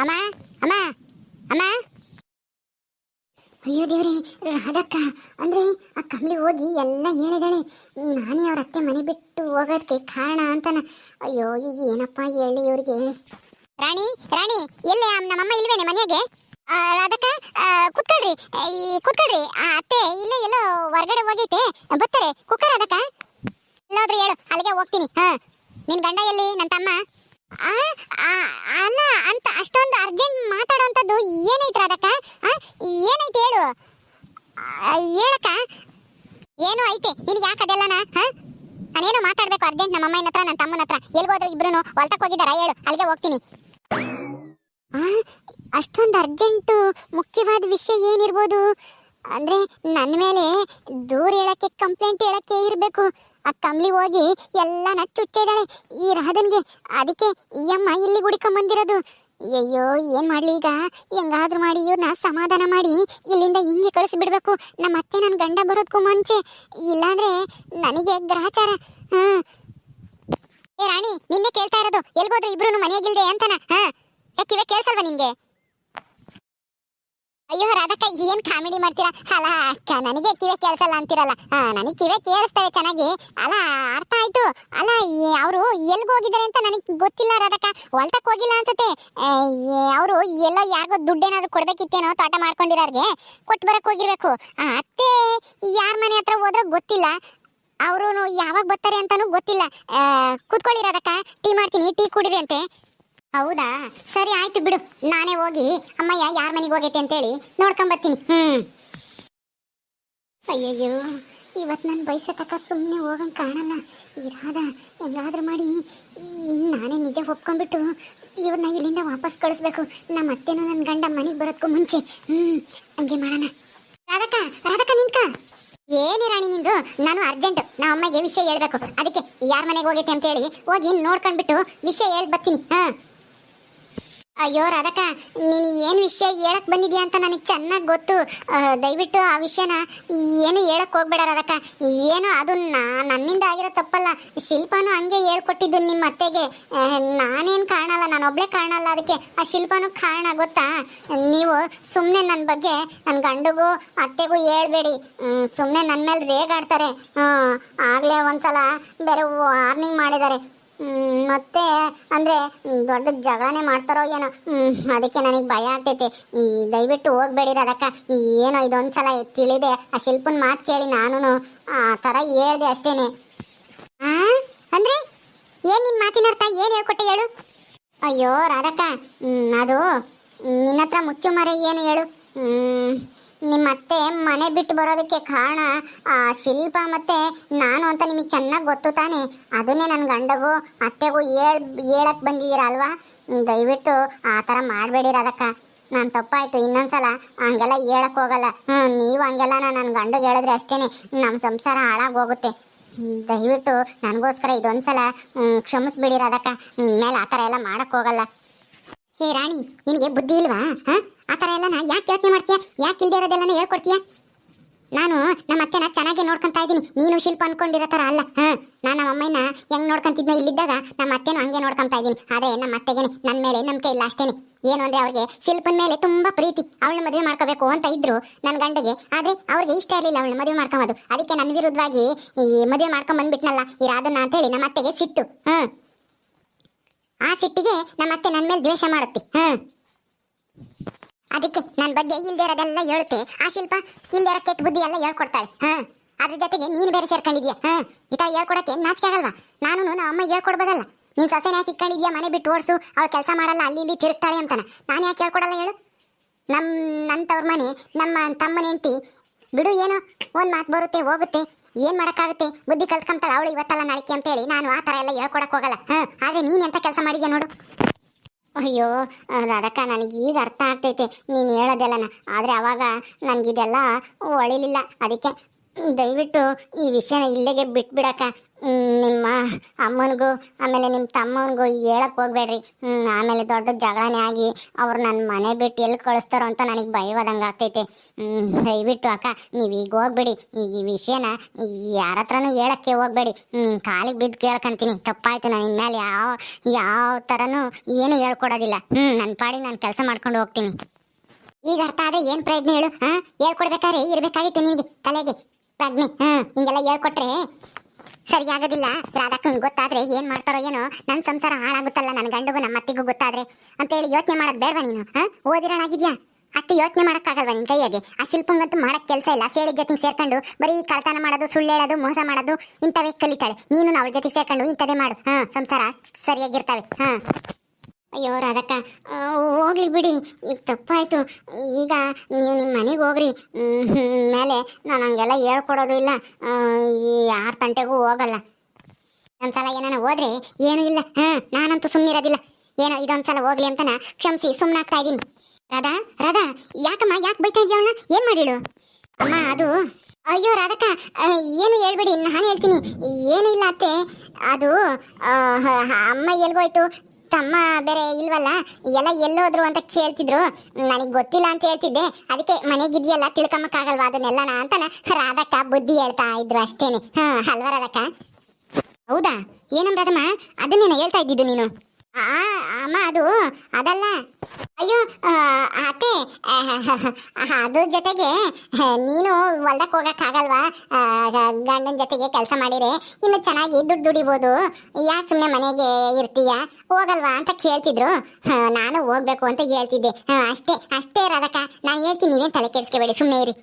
ಅಮ್ಮ ಅಮ್ಮ ಅಮ್ಮ. ಅಯ್ಯೋ ದೇವ್ರಿ ರಾಧಕ್ಕ ಅಂದ್ರೆ ಆ ಕಮಲಿ ಹೋಗಿ ಎಲ್ಲ ಹೇಳಿದಾಳೆ. ನಾನೇ ಅವ್ರ ಅತ್ತೆ ಮನೆ ಬಿಟ್ಟು ಹೋಗೋದಕ್ಕೆ ಕಾರಣ ಅಂತಾನ. ಅಯ್ಯೋ, ಈಗ ಏನಪ್ಪ ಹೇಳಿ ಇವ್ರಿಗೆ. ರಾಣಿ ರಾಣಿ, ಎಲ್ಲೇ? ನಮ್ಮಮ್ಮ ಇಲ್ವೇನೆ ಮನೆಗೆ? ರಾಧಕ್ಕ ಕುತ್ಕೊಳ್ರಿ. ಈ, ಕುತ್ಕೊಳ್ರಿ. ಆ ಅತ್ತೆ ಇಲ್ಲೇ ಎಲ್ಲೋ ಹೊರಗಡೆ ಹೋಗೈತೆ. ಬರ್ತಾರೆ. ಕುಕ್ಕ ರಾಧಕ್ಕ ಎಲ್ಲೋದ್ರು ಹೇಳು, ಅಲ್ಲಿಗೆ ಹೋಗ್ತೀನಿ. ಹಾ. ನಿನ್ ಗಂಡ ಎಲ್ಲಿ? ನನ್ನ ತಮ್ಮ? ಅಲ್ಲ ಅಂತ ಅಷ್ಟೊಂದು ಅರ್ಜೆಂಟ್ ಮಾತಾಡೋಂಥದ್ದು ಏನೈತ್ರ ಅದಕ್ಕ? ಏನೈತೆ ಹೇಳು? ಹೇಳಕ್ಕ. ಏನು ಐತೆ ನಿನಗೆ ಯಾಕೆ ಅದೆಲ್ಲನ ನಾನೇನು ಮಾತಾಡ್ಬೇಕು ಅರ್ಜೆಂಟ್ ನಮ್ಮ ಅಮ್ಮನ ಹತ್ರ, ನನ್ನ ತಮ್ಮನ ಹತ್ರ? ಎಲ್ಗೋದ್ರು ಇಬ್ರು ಹೊಲ್ಟಕ್ಕೆ ಹೋಗಿದ್ದಾರ? ಹೇಳು, ಅಲ್ಲಿಗೆ ಹೋಗ್ತೀನಿ. ಅಷ್ಟೊಂದು ಅರ್ಜೆಂಟು ಮುಖ್ಯವಾದ ವಿಷಯ ಏನಿರ್ಬೋದು? ಅಂದ್ರೆ ನನ್ನ ಮೇಲೆ ದೂರ ಹೇಳಕ್ಕೆ ಕಂಪ್ಲೇಂಟ್ ಹೇಳಕ್ಕೆ ಇರಬೇಕು. ಆ ಕಮ್ಲಿ ಹೋಗಿ ಎಲ್ಲ ಚುಚ್ಚಿದಾಳೆ ಈ ರಾಧನ್ಗೆ ಅದಕ್ಕೆ ಈ ಅಮ್ಮ ಇಲ್ಲಿ ಹುಡುಕೊಂಬಂದಿರೋದು ಅಯ್ಯೋ ಏನ್ ಮಾಡ್ಲಿ ಈಗ? ಹೆಂಗಾದ್ರೂ ಮಾಡಿ ಇವ್ರನ್ನ ಸಮಾಧಾನ ಮಾಡಿ ಇಲ್ಲಿಂದ ಹಿಂಗೆ ಕಳಿಸ್ಬಿಡ್ಬೇಕು. ನಮ್ಮ ಅತ್ತೆ ನನ್ನ ಗಂಡ ಬರೋದಕ್ಕೂ ಮುಂಚೆ ಇಲ್ಲಾಂದ್ರೆ ನನಗೆ ಗ್ರಹಚಾರ. ಹಾ. ರಾಣಿ, ನಿನ್ನೆ ಕೇಳ್ತಾ ಇರೋದು, ಎಲ್ಗೋದ್ರು ಇಬ್ರು ಮನೆಯಾಗಿಲ್ದೆ ಅಂತನ? ಹ. ಯಾಕಿವೆ ಕೇಳ್ಸಲ್ವಾ ನಿಂಗೆ ಅಯ್ಯೋ, ರಾಧಕ್ಕ ಏನ್ ಕಾಮಿಡಿ ಮಾಡ್ತೀರಾ? ಅಲ್ಲ ಅಕ್ಕ ನನಗೆ ಕಿವೆ ಕೇಳಿಸಲ್ಲ ಅಂತಿರಲ್ಲ. ನನಗೆ ಕಿವೆ ಕೇಳಿಸ್ತವೆ ಚೆನ್ನಾಗಿ. ಅಲ್ಲ ಅರ್ಥ ಆಯ್ತು. ಅಲ್ಲ ಅವರು ಎಲ್ಗ್ ಹೋಗಿದ್ದಾರೆ ಅಂತ ನನಗೆ ಗೊತ್ತಿಲ್ಲ, ರಾಧಕ್ಕ. ಹೊಲ್ತಕ್ ಹೋಗಿಲ್ಲ ಅನ್ಸುತ್ತೆ. ಅವರು ಎಲ್ಲ ಯಾರಿಗೋ ದುಡ್ಡೇನಾದ್ರು ಕೊಡ್ಬೇಕಿತ್ತೇನೋ ತೋಟ ಮಾಡ್ಕೊಂಡಿರೋರ್ಗೆ ಕೊಟ್ಟು ಬರಕ್ ಹೋಗಿರ್ಬೇಕು. ಅತ್ತೆ, ಯಾರ ಮನೆ ಹತ್ರ ಹೋದ್ರೆ ಗೊತ್ತಿಲ್ಲ. ಅವರು ಯಾವಾಗ ಬರ್ತಾರೆ ಅಂತಾನೂ ಗೊತ್ತಿಲ್ಲ. ಕೂತ್ಕೊಳ್ಳಿ, ರಾಧಕ್ಕ. ಟೀ ಮಾಡ್ತೀನಿ, ಟೀ ಕುಡಿದೆ ಅಂತೆ. ಹೌದಾ? ಸರಿ, ಆಯ್ತು ಬಿಡು. ನಾನೇ ಹೋಗಿ ಅಮ್ಮಯ್ಯ ಯಾರ ಮನೆಗೆ ಹೋಗೈತೆ ಅಂತೇಳಿ ನೋಡ್ಕೊಂಬರ್ತೀನಿ ಹ್ಮ್. ಅಯ್ಯಯ್ಯೋ ಇವತ್ತು ನಾನು ತಕ್ಕ ಸುಮ್ಮನೆ ಹೋಗಂಗೆ ಕಾಣಲ್ಲ. ಇರಾದ ಹೆಂಗಾದ್ರೂ ಮಾಡಿ. ಈ ನಾನೇ ನಿಜ ಒಪ್ಕೊಂಡ್ಬಿಟ್ಟು ಇವ್ರನ್ನ ಇಲ್ಲಿಂದ ವಾಪಸ್ ಕಳಿಸ್ಬೇಕು. ನಮ್ಮ ಅತ್ತೆನೂ ನನ್ನ ಗಂಡ ಮನೆಗೆ ಬರೋದಕ್ಕೂ ಮುಂಚೆ. ಹ್ಮ್, ಹಂಗೆ ಮಾಡೋಣ. ರಾಧಕ್ಕ ರಾಧಕ್ಕ ನಿಂತ ಏನೇ ರಾಣಿ ನಿಂದು, ನಾನು ಅರ್ಜೆಂಟ್. ನಮ್ಮ ಅಮ್ಮಗೆ ವಿಷಯ ಹೇಳ್ಬೇಕು. ಅದಕ್ಕೆ ಯಾರ ಮನೆಗೆ ಹೋಗೈತೆ ಅಂತ ಹೇಳಿ ಹೋಗಿ ನೋಡ್ಕೊಂಡ್ಬಿಟ್ಟು ವಿಷಯ ಹೇಳಿ ಬರ್ತೀನಿ. ಹಾ. ಅಯ್ಯೋ ರಾಧಕ್ಕ ನೀನು ಏನು ವಿಷಯ ಹೇಳಕ್ ಬಂದಿದ್ಯಾ ಅಂತ ನನಗೆ ಚೆನ್ನಾಗಿ ಗೊತ್ತು. ದಯವಿಟ್ಟು ಆ ವಿಷಯನ ಏನು ಹೇಳಕ್ ಹೋಗ್ಬೇಡ ರಾಧಕ್ಕ ಏನು ಅದು ನನ್ನಿಂದ ಆಗಿರೋ ತಪ್ಪಲ್ಲ. ಶಿಲ್ಪಾನು ಹಂಗೆ ಹೇಳ್ಕೊಟ್ಟಿದ್ದು ನಿಮ್ಮ ಅತ್ತೆಗೆ. ನಾನೇನು ಕಾರಣ ಅಲ್ಲ ನಾನು ಒಬ್ಳೆ ಕಾರಣ ಅಲ್ಲ ಅದಕ್ಕೆ ಆ ಶಿಲ್ಪಾನು ಕಾರಣ ಗೊತ್ತಾ? ನೀವು ಸುಮ್ಮನೆ ನನ್ನ ಬಗ್ಗೆ ನನ್ನ ಗಂಡಗೂ ಅತ್ತೆಗೂ ಹೇಳ್ಬೇಡಿ. ಸುಮ್ಮನೆ ನನ್ನ ಮೇಲೆ ರೇಗಾಡ್ತಾರೆ. ಆಗ್ಲೇ ಒಂದ್ಸಲ ಬೇರೆ ವಾರ್ನಿಂಗ್ ಮಾಡಿದ್ದಾರೆ. ಮತ್ತೆ, ಅಂದ್ರೆ ದೊಡ್ಡ ಜಗಳನೆ ಮಾಡ್ತಾರೋ ಏನೋ. ಅದಕ್ಕೆ ನನಗೆ ಭಯ ಆಗ್ತೈತೆ. ಈ, ದಯವಿಟ್ಟು ಹೋಗ್ಬೇಡಿರ ಅದಕ್ಕೆ ಏನೋ ಇದೊಂದ್ಸಲ ತಿಳಿದೆ. ಆ ಶಿಲ್ಪನ ಮಾತು ಕೇಳಿ ನಾನು ಆ ಥರ ಹೇಳ್ದೆ ಅಷ್ಟೇನೆ. ಆ, ಅಂದ್ರೆ, ಏನ್ ನಿನ್ ಮಾತಿನ ಅರ್ಥ? ಏನ್ ಹೇಳ್ಕೊಟ್ಟೆ ಹೇಳು? ಅಯ್ಯೋ, ರಾಧಕ್ಕ ಅದು ನಿನ್ನ ಹತ್ರ ಮುಚ್ಚು ಮರೆ ಏನು ಹೇಳು? ನಿಮ್ಮ ಅತ್ತೆ ಮನೆ ಬಿಟ್ಟು ಬರೋದಕ್ಕೆ ಕಾರಣ, ಆ ಶಿಲ್ಪ ಮತ್ತೆ ನಾನು ಅಂತ ನಿಮಗೆ ಚೆನ್ನಾಗಿ ಗೊತ್ತು ತಾನೆ. ಅದನ್ನೇ ನನ್ನ ಗಂಡಗೂ, ಅತ್ತೆಗೂ ಹೇಳ್, ಹೇಳಕ್ ಬಂದಿದ್ದೀರ ಅಲ್ವಾ ದಯವಿಟ್ಟು ಆ ಥರ ಮಾಡಬೇಡಿ ರಾಧಕ್ಕ. ನಾನು ತಪ್ಪಾಯ್ತು, ಇನ್ನೊಂದ್ಸಲ ಹಂಗೆಲ್ಲ ಹೇಳಕ್ ಹೋಗಲ್ಲ. ಹ್ಞೂ ನೀವು ಹಂಗೆಲ್ಲ ನನ್ನ ಗಂಡಗೆ ಹೇಳಿದ್ರೆ ಅಷ್ಟೇ ನಮ್ಮ ಸಂಸಾರ ಹಾಳಾಗಿ ಹೋಗುತ್ತೆ. ದಯವಿಟ್ಟು ನನಗೋಸ್ಕರ ಇದೊಂದ್ಸಲ ಕ್ಷಮಿಸ್ಬಿಡಿ ರಾಧಕ್ಕ. ಮೇಲೆ ಆ ಥರ ಎಲ್ಲ ಮಾಡಕ್ ಹೋಗಲ್ಲ. ಹೇ ರಾಣಿ, ನಿನಗೆ ಬುದ್ಧಿ ಇಲ್ವಾ? ಹಾ? ಆ ಥರ ಎಲ್ಲ ಯಾಕೆ ಯೋಚನೆ ಮಾಡ್ತೀಯ? ಯಾಕೆ ಇಲ್ಲದೆ ಇರೋದೆಲ್ಲ ಹೇಳ್ಕೊಡ್ತೀಯ? ನಾನು ನಮ್ಮ ಅತ್ತೆನ ಚೆನ್ನಾಗಿ ನೋಡ್ಕೊಂತಾ ಇದ್ದೀನಿ. ನೀನು ಶಿಲ್ಪ ಅನ್ಕೊಂಡಿರೋ ಥರ ಅಲ್ಲ. ಹಾಂ, ನಾನು ನಮ್ಮ ಅಮ್ಮನ ಹೆಂಗೆ ನೋಡ್ಕೊಂತಿದ್ನೋ ಇಲ್ಲಿದ್ದಾಗ ನಮ್ಮ ಅತ್ತೆನೂ ಹಂಗೆ ನೋಡ್ಕೊಂತಾ ಇದ್ದೀನಿ. ಅದೇ ನಮ್ಮ ಅತ್ತೆಗೆ ನನ್ನ ಮೇಲೆ ನಂಬಿಕೆ ಇಲ್ಲ ಅಷ್ಟೇ ಏನು ಅಂದ್ರೆ ಅವ್ರಿಗೆ ಶಿಲ್ಪನ ಮೇಲೆ ತುಂಬಾ ಪ್ರೀತಿ. ಅವಳನ್ನ ಮದುವೆ ಮಾಡ್ಕೋಬೇಕು ಅಂತ ಇದ್ರು ನನ್ನ ಗಂಡಗೆ. ಆದರೆ ಅವ್ರಿಗೆ ಇಷ್ಟ ಇರಲಿಲ್ಲ ಅವಳನ್ನ ಮದುವೆ ಮಾಡ್ಕೊಬೋದು. ಅದಕ್ಕೆ ನನ್ನ ವಿರುದ್ಧವಾಗಿ ಈ ಮದುವೆ ಮಾಡ್ಕೊಂಡ್ ಬಂದ್ಬಿಟ್ನಲ್ಲ, ಈ ಅಂತ ಹೇಳಿ ನಮ್ಮ ಅತ್ತೆಗೆ ಸಿಟ್ಟು. ಹ್ಮ್ ಆ ಸಿಟ್ಟಿಗೆ ನಮ್ಮ ಅತ್ತೆ ನನ್ನ ಮೇಲೆ ದ್ವೇಷ ಮಾಡುತ್ತೆ. ಹ್ಮ್ ಅದಕ್ಕೆ ನನ್ನ ಬಗ್ಗೆ ಇಲ್ದೇ ಇರೋದೆಲ್ಲ ಹೇಳುತ್ತೆ ಆ ಶಿಲ್ಪ ಇಲ್ದೇ ಇರೋ ಕೆಟ್ಟ ಬುದ್ಧಿ ಎಲ್ಲ ಹೇಳ್ಕೊಡ್ತಾಳೆ. ಹಾ. ಅದ್ರ ಜೊತೆಗೆ ನೀನು ಬೇರೆ ಸೇರ್ಕೊಂಡಿದ್ಯಾ? ಹಾ. ಈ ಥರ ಹೇಳ್ಕೊಡಕ್ಕೆ ನಾಚಿಕೆ ಆಗಲ್ವಾ? ನಾನು ನಮ್ಮ ಅಮ್ಮ ಹೇಳ್ಕೊಡ್ಬೋದಲ್ಲ. ನೀನ್ ಸೊಸೆನ ಯಾಕೆ ಇಟ್ಕೊಂಡಿದ್ಯಾ ಮನೆ ಬಿಟ್ಟು ಓಡಿಸು. ಅವಳು ಕೆಲಸ ಮಾಡಲ್ಲ, ಅಲ್ಲಿ ಇಲ್ಲಿ ತಿರುಗ್ತಾಳೆ ಅಂತಾನೆ. ನಾನು ಯಾಕೆ ಹೇಳ್ಕೊಡಲ್ಲ ಹೇಳು? ನಮ್ಮ ನನ್ನ ತವ್ರ ಮನೆ, ನಮ್ಮ ತಮ್ಮನ ಹೆಂಡತಿ. ಬಿಡು, ಏನು ಒಂದ್ ಮಾತು ಬರುತ್ತೆ, ಹೋಗುತ್ತೆ. ಏನು ಮಾಡಕ್ಕಾಗುತ್ತೆ? ಬುದ್ಧಿ ಕಲ್ತ್ಕೊಂತಾಳೆ ಅವಳು ಇವತ್ತಲ್ಲ ನಾಳಿಕೆ ಅಂತೇಳಿ. ನಾನು ಆ ಥರ ಎಲ್ಲ ಹೇಳ್ಕೊಡಕ್ಕೆ ಹೋಗಲ್ಲ. ಹಾ. ಆದ್ರೆ ನೀನು ಎಂಥ ಕೆಲಸ ಮಾಡಿದ್ಯಾ ನೋಡು. ಅಯ್ಯೋ ರಾಧಕ್ಕ ನನಗೆ ಈಗ ಅರ್ಥ ಆಗ್ತೈತೆ. ನೀನು ಹೇಳೋದೆಲ್ಲನ. ಆದರೆ ಅವಾಗ ನನಗಿದೆಲ್ಲ ಒಳಿಲಿಲ್ಲ. ಅದಕ್ಕೆ ದಯವಿಟ್ಟು ಈ ವಿಷಯನ ಇಲ್ಲಿಗೆ ಬಿಟ್ಬಿಡಕ್ಕ. ನಿಮ್ಮ ಅಮ್ಮನಿಗೂ, ಆಮೇಲೆ ನಿಮ್ಮ ತಮ್ಮನಿಗೂ ಹೇಳಕ್ಕೆ ಹೋಗ್ಬೇಡ್ರಿ. ಆಮೇಲೆ ದೊಡ್ಡ ಜಗಳನೇ ಆಗಿ ಅವ್ರು ನನ್ನ ಮನೆ ಬಿಟ್ಟು ಎಲ್ಲಿ ಕಳಿಸ್ತಾರೋ ಅಂತ ನನಗೆ ಭಯವಾದಂಗೆ ಆಗ್ತೈತೆ. ದಯವಿಟ್ಟು ಅಕ್ಕ, ನೀವು ಈಗ ಹೋಗ್ಬೇಡಿ. ಈ ವಿಷಯನ ಯಾರ ಹತ್ರನೂ ಹೇಳಕ್ಕೆ ಹೋಗ್ಬೇಡಿ. ನಿನ್ನ ಕಾಲಿಗೆ ಬಿದ್ದು ಕೇಳ್ಕೊಂತೀನಿ. ತಪ್ಪಾಯ್ತು, ನಾನು ಇನ್ಮೇಲೆ ಯಾವ ಯಾವ ಥರನೂ ಏನು ಹೇಳ್ಕೊಡೋದಿಲ್ಲ. ಹ್ಞೂ ನನ್ನ ಪಾಡಿಗೆ ನಾನು ಕೆಲಸ ಮಾಡ್ಕೊಂಡು ಹೋಗ್ತೀನಿ. ಈಗ ಅರ್ಥ ಆದ್ರೆ ಏನು ಪ್ರಯತ್ನ ಹೇಳು, ಹಾಂ? ಹೇಳ್ಕೊಡ್ಬೇಕಾದ್ರೆ ಇರ್ಬೇಕಾಗಿತ್ತು ನಿನಗೆ, ತಲೆಗೆ. ಪ್ರಜ್ಞೆ ಹ್ಮ್ ಹಿಂಗೆಲ್ಲ ಹೇಳ್ಕೊಟ್ರೆ ಸರಿಯಾಗೋದಿಲ್ಲ. ರಾಧಾಕಂಗ್ ಗೊತ್ತಾದ್ರೆ ಏನ್ ಮಾಡ್ತಾರೋ ಏನೋ, ನನ್ ಸಂಸಾರ ಹಾಳಾಗುತ್ತಲ್ಲ ನನ್ನ ಗಂಡಗೂ ನಮ್ಮ ಅತ್ತಿಗೂ ಗೊತ್ತಾದ್ರೆ ಅಂತೇಳಿ ಯೋಚನೆ ಮಾಡೋದು ಬೇಡವಾ ನೀನು, ಹಾ? ಓದಿರೋಣಾಗಿದ್ಯಾ ಅಷ್ಟು ಯೋಚನೆ ಮಾಡೋಕ್ಕಾಗಲ್ವಾ ನಿನ್ ಕೈಯಾಗೆ? ಆ ಶಿಲ್ಪಂಗಂತೂ ಮಾಡಕ್ ಕೆಲಸ ಇಲ್ಲ. ಸೇಡಿ ಜೊತೆಗೆ ಸೇರ್ಕೊಂಡು ಬರೀ ಕಳ್ತನ ಮಾಡೋದು, ಸುಳ್ಳು ಹೇಳೋದು, ಮೋಸ ಮಾಡೋದು, ಇಂಥವೇ ಕಲಿತಾಳೆ. ನೀನು ಅವಳ ಜೊತೆಗೆ ಸೇರ್ಕೊಂಡು ಇಂಥದೇ ಮಾಡು. ಹಾ, ಸಂಸಾರ ಸರಿಯಾಗಿರ್ತವೆ. ಹಾ. ಅಯ್ಯೋ ರಾಧಕ್ಕ ಹೋಗ್ಲಿ ಬಿಡಿ. ಈಗ ತಪ್ಪಾಯ್ತು. ಈಗ ನೀವು ನಿಮ್ಮ ಮನೆಗೆ ಹೋಗ್ರಿ. ಮೇಲೆ ನಾನು ಹಂಗೆಲ್ಲ ಹೇಳ್ಕೊಡೋದು ಇಲ್ಲ. ಯಾರ ತಂಟೆಗೂ ಹೋಗಲ್ಲ. ಒಂದ್ಸಲ ಏನಾನ ಹೋದ್ರೆ ಏನು ಇಲ್ಲ. ಹಾ, ನಾನಂತೂ ಸುಮ್ಮನಿರೋದಿಲ್ಲ ಏನೋ ಇದೊಂದ್ಸಲ ಹೋಗ್ಲಿ ಅಂತನ ಕ್ಷಮಿಸಿ ಸುಮ್ಮನಾಗ್ತಾ ಇದ್ದೀನಿ. ರಾಧಾ ರಾಧಾ, ಯಾಕಮ್ಮ, ಯಾಕೆ ಬೈತಾ ಇದ್ದೀವಳ ಏನ್ ಮಾಡಿಳು? ಅಮ್ಮ, ಅದು, ಅಯ್ಯೋ ರಾಧಕ್ಕ ಏನು ಹೇಳ್ಬಿಡಿ, ನಾನು ಹೇಳ್ತೀನಿ. ಏನು ಇಲ್ಲ ಅತ್ತೆ. ಅದು ಅಮ್ಮ ಎಲ್ಗೋಯ್ತು. ತಮ್ಮ ಬೇರೆ ಇಲ್ವಲ್ಲ, ಎಲ್ಲ ಎಲ್ಲೋದ್ರು ಅಂತ ಕೇಳ್ತಿದ್ರು. ನನಗೆ ಗೊತ್ತಿಲ್ಲ ಅಂತ ಹೇಳ್ತಿದ್ದೆ. ಅದಕ್ಕೆ ಮನೆಗಿದೆಯಲ್ಲ ತಿಳ್ಕೊಂಬಕ್ಕಾಗಲ್ವಾ ಅದನ್ನೆಲ್ಲನ ಅಂತನ ರಾಧಕ್ಕ ಬುದ್ಧಿ ಹೇಳ್ತಾ ಇದ್ರು ಅಷ್ಟೇನೆ. ಹಾ ಅಲ್ವಾ ರಾಧಕ್ಕ? ಹೌದಾ? ಏನಮ್ಮ ರಾಧಮ್ಮ? ಅದನ್ನೇನ ಹೇಳ್ತಾ ಇದ್ದಿದ್ದು ನೀನು? ಅಮ್ಮ, ಅದು, ಅದಲ್ಲ. ಅಯ್ಯೋ ಅತ್ತೆ ಅದ್ರ ಜೊತೆಗೆ, ನೀನು ಹೊಲ್ದಕ್ಕೆ ಹೋಗೋಕ್ಕಾಗಲ್ವಾ ಗಂಡನ ಜೊತೆಗೆ ಕೆಲಸ ಮಾಡಿರೆ ಇನ್ನು ಚೆನ್ನಾಗಿ ದುಡ್ಡು ದುಡಿಬೋದು. ಯಾಕೆ ಸುಮ್ಮನೆ ಮನೆಗೆ ಇರ್ತೀಯ? ಹೋಗಲ್ವಾ ಅಂತ ಕೇಳ್ತಿದ್ರು. ನಾನು ಹೋಗ್ಬೇಕು ಅಂತ ಹೇಳ್ತಿದ್ದೆ. ಅಷ್ಟೇ ಅಷ್ಟೇ ರಾಧಕ್ಕ ನಾನು ಹೇಳ್ತೀನಿ, ನೀವೇನು ತಲೆ ಕೆಡಿಸ್ಕೋಬೇಡಿ ಸುಮ್ಮನೆ ಇರಿ.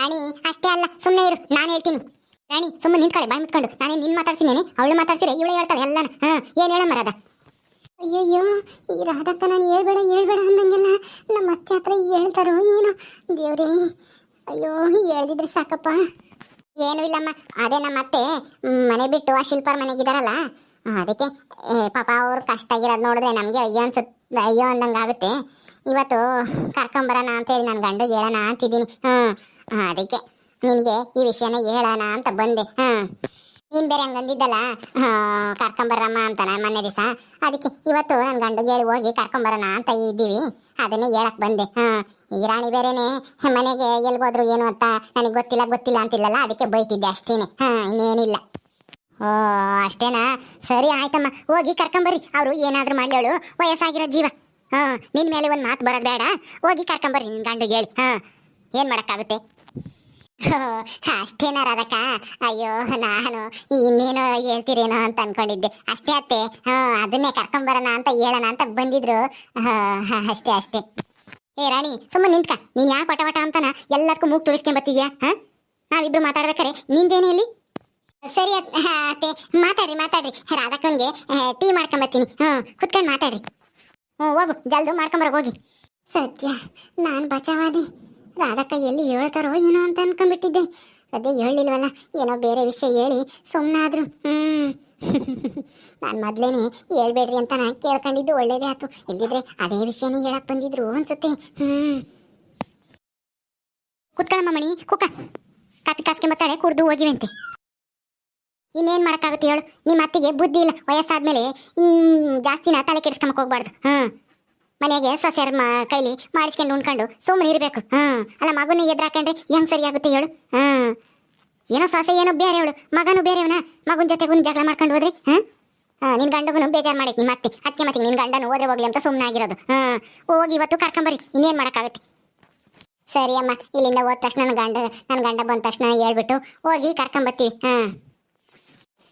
ರಾಣಿ, ಅಷ್ಟೇ ಅಲ್ಲ ಸುಮ್ಮನೆ ಇರು, ನಾನು ಹೇಳ್ತೀನಿ. ರಾಣಿ ಸುಮ್ಮನೆ ನಿಂತ್ಕೊಳ್ಳಿ, ಬಾಯಿ ಮುತ್ಕೊಂಡು ನಾನೇ ನಿನ್ನ ಮಾತಾಡ್ತೀನಿ ಅವಳು ಮಾತಾಡ್ಸಿರೆ ಇವಳು ಹೇಳ್ತಾಳೆ ಎಲ್ಲಾನು. ಹಾಂ, ಏನು ಹೇಳಮ್ಮ ರಾಧ? ಅಯ್ಯಯ್ಯೋ, ಈ ರಾಧಕ್ಕ ನಾನು ಹೇಳ್ಬೇಡ ಹೇಳ್ಬೇಡ ಅಂದಂಗೆಲ್ಲ ನಮ್ಮ ಅತ್ತೆ ಹತ್ರ ಹೇಳ್ತಾರೋ ಏನು. ದೇವ್ರೇ, ಅಯ್ಯೋ ಹೇಳಿದ್ರೆ ಸಾಕಪ್ಪ. ಏನು ಇಲ್ಲಮ್ಮ, ಅದೇ ನಮ್ಮ ಅತ್ತೆ, ಮನೆ ಬಿಟ್ಟು ಆ ಶಿಲ್ಪರ್ ಮನೆಗಿದಾರಲ್ಲ ಅದಕ್ಕೆ ಪಾಪ ಅವ್ರು ಕಷ್ಟ ಆಗಿರೋದು ನೋಡಿದ್ರೆ ನಮಗೆ ಅಯ್ಯೋ ಅನ್ಸುತ್ತೆ ಅಯ್ಯೋ ಅಂದಂಗೆ ಆಗುತ್ತೆ ಇವತ್ತು ಕರ್ಕೊಂಬರೋಣ ಅಂತೇಳಿ ನನ್ನ ಗಂಡ ಹೇಳೋಣ ಅಂತಿದ್ದೀನಿ. ಹ್ಞೂ ಅದಕ್ಕೆ ನಿನಗೆ ಈ ವಿಷಯನ ಹೇಳೋಣ ಅಂತ ಬಂದೆ. ಹಾಂ ನೀನು ಬೇರೆ ಹಂಗಂದಿದ್ದಲ್ಲ ಕರ್ಕೊಂಬರಮ್ಮ ಅಂತಾನ ಮೊನ್ನೆ ದಿವಸ. ಅದಕ್ಕೆ ಇವತ್ತು ನನ್ನ ಗಂಡ ಹೇಳಿ ಹೋಗಿ ಕರ್ಕೊಂಬರೋಣ ಅಂತ ಇದ್ದೀವಿ. ಅದನ್ನೇ ಹೇಳಕ್ ಬಂದೆ. ಹ, ಈ ರಾಣಿ ಬೇರೆನೆ ಮನೆಗೆ ಎಲ್ಗೋದ್ರು ಏನು ಅಂತ ನನಗೆ ಗೊತ್ತಿಲ್ಲ ಗೊತ್ತಿಲ್ಲ ಅಂತಿಲ್ಲಲ್ಲ? ಅದಕ್ಕೆ ಬೈತಿದ್ದೆ ಅಷ್ಟೇನೆ. ಹಾ, ಇನ್ನೇನಿಲ್ಲ. ಓ, ಅಷ್ಟೇನಾ? ಸರಿ ಆಯ್ತಮ್ಮ. ಹೋಗಿ ಕರ್ಕೊಂಬರ್ರಿ. ಅವರು ಏನಾದರೂ ಮಾಡ್ಲೇಳು ವಯಸ್ಸಾಗಿರೋ ಜೀವ. ಹಾ, ನಿನ್ ಮೇಲೆ ಒಂದು ಮಾತು ಬರೋದ್ ಬೇಡ. ಹೋಗಿ ಕರ್ಕೊಂಬರ್ರಿ ನಿನ್ ಗಂಡು ಹೇಳಿ. ಹಾ, ಏನು ಮಾಡೋಕ್ಕಾಗುತ್ತೆ? ಅಷ್ಟೇನ ಅದಕ್ಕ? ಅಯ್ಯೋ, ನಾನು ಇನ್ನೇನು ಹೇಳ್ತೀರೇನೋ ಅಂತ ಅನ್ಕೊಂಡಿದ್ದೆ. ಅಷ್ಟೇ ಅತ್ತೆ. ಹಾ, ಅದನ್ನೇ ಕರ್ಕೊಂಬರೋಣ ಅಂತ ಹೇಳೋಣ ಅಂತ ಬಂದಿದ್ರು. ಅಷ್ಟೇ ಅಷ್ಟೇ. ಏ, ರಾಣಿ ಸುಮ್ಮನೆ ನಿಂತ್ಕ. ನೀನ್ ಯಾಕೆ ಪಟ ಪಟ ಅಂತಾನ? ಎಲ್ಲದಕ್ಕೂ ಮೂಗ್ ತುಳಿಸ್ಕೊಂಡ್ ಬರ್ತಿದ್ಯಾ? ಹಾ? ನಾವಿಬ್ರು ಮಾತಾಡ್ಬೇಕಾರೆ. ನಿಂದೇನೆ ಇಲ್ಲಿ? ಸರಿ ಅತ್ತೆ. ಮಾತಾಡ್ರಿ ಮಾತಾಡ್ರಿ. ರಾಧಕ್ಕನ್ಗೆ ಟೀ ಮಾಡ್ಕೊಂಬರ್ತೀನಿ. ಹ್ಞೂ ಕುತ್ಕೊಂಡು ಮಾತಾಡ್ರಿ. ಹ್ಞೂ ಹೋಗು. ಜಲ್ದು ಮಾಡ್ಕೊಂಬರ ಹೋಗಿ. ಸತ್ಯ, ನಾನು ಬಚಾವಾದೆ. ರಾಧಕ್ಕ ಎಲ್ಲಿ ಹೇಳ್ತಾರೋ ಏನೋ ಅಂತ ಅನ್ಕೊಂಡ್ಬಿಟ್ಟಿದ್ದೆ. ಅದೇ ಹೇಳಿಲ್ವಲ್ಲ ಏನೋ ಬೇರೆ ವಿಷಯ ಹೇಳಿ ಸುಮ್ಮನಾದ್ರು ಹ್ಮ್. ನಾನು ಮೊದ್ಲೇನೆ ಹೇಳ್ಬೇಡ್ರಿ ಅಂತ ನಾನು ಕೇಳ್ಕೊಂಡಿದ್ದು ಒಳ್ಳೇದೇ ಆಯ್ತು ಇಲ್ಲಿದ್ರೆ ಅದೇ ವಿಷಯನೇ ಹೇಳಕ್ ಬಂದಿದ್ರು ಅನ್ಸುತ್ತೆ. ಹ್ಮ್. ಕುತ್ಕೊಳ್ಳಮ್ಮ ಮಣಿ ಕುಕ್ಕ ಕಾಪಿ ಕಾಸ್ಕೊಂಬತ್ತಾಳೆ ಕುಡ್ದು ಹೋಗಿವಂತೆ. ಇನ್ನೇನ್ ಮಾಡಕ್ಕಾಗುತ್ತೆ ಹೇಳು. ನಿಮ್ಮ ಅತ್ತಿಗೆ ಬುದ್ಧಿ ಇಲ್ಲ. ವಯಸ್ಸಾದ್ಮೇಲೆ ಜಾಸ್ತಿನ ತಲೆ ಕೆಡಿಸ್ಕೊಂಬಕ್ ಹೋಗ್ಬಾರ್ದು. ಹ್ಮ್. ಮನೆಗೆ ಸೊಸೆಯರ್ ಕೈಲಿ ಮಾಡಿಸ್ಕೊಂಡು ಉಣ್ಕೊಂಡು ಸುಮ್ಮನೆ ಇರಬೇಕು. ಹ್ಮ್. ಅಲ್ಲ, ಮಗುನ ಎದ್ರಾಕೊಂಡ್ರೆ ಹೆಂಗ್ ಸರಿಯಾಗುತ್ತೆ ಹೇಳು. ಹ್ಮ್. ಏನೋ ಸೊಸೆ, ಏನೋ ಬೇರೆ ಅವಳು. ಮಗನು ಬೇರೆವನ ಮಗನ ಜೊತೆಗೂ ಜಗಳ ಮಾಡ್ಕೊಂಡು ಹೋದ್ರಿ? ನಿನ್ನ ನಿನ್ ಗಂಡಗೂ ಬೇಜಾರು ಮಾಡಿದ್ ನಿಮ್ಮ ಅತ್ತೆ. ಅದಕ್ಕೆ ಮತ್ತೆ ನಿನ್ ಗಂಡನ ಹೋದ್ರೆ ಹೋಗ್ಲಿ ಅಂತ ಸುಮ್ಮನೆ ಆಗಿರೋದು. ಹ್ಮ್. ಹೋಗಿ ಇವತ್ತು ಕರ್ಕೊಂಬರಿ ಇನ್ನೇನ್ ಮಾಡೋಕ್ಕಾಗುತ್ತೆ? ಸರಿ ಅಮ್ಮ, ಇಲ್ಲಿಂದ ಹೋದ ತಕ್ಷಣ ನನ್ನ ಗಂಡ ನನ್ನ ಗಂಡ ಬಂದ ತಕ್ಷಣ ಹೇಳ್ಬಿಟ್ಟು ಹೋಗಿ ಕರ್ಕೊಂಬರ್ತೀವಿ ಹಾಂ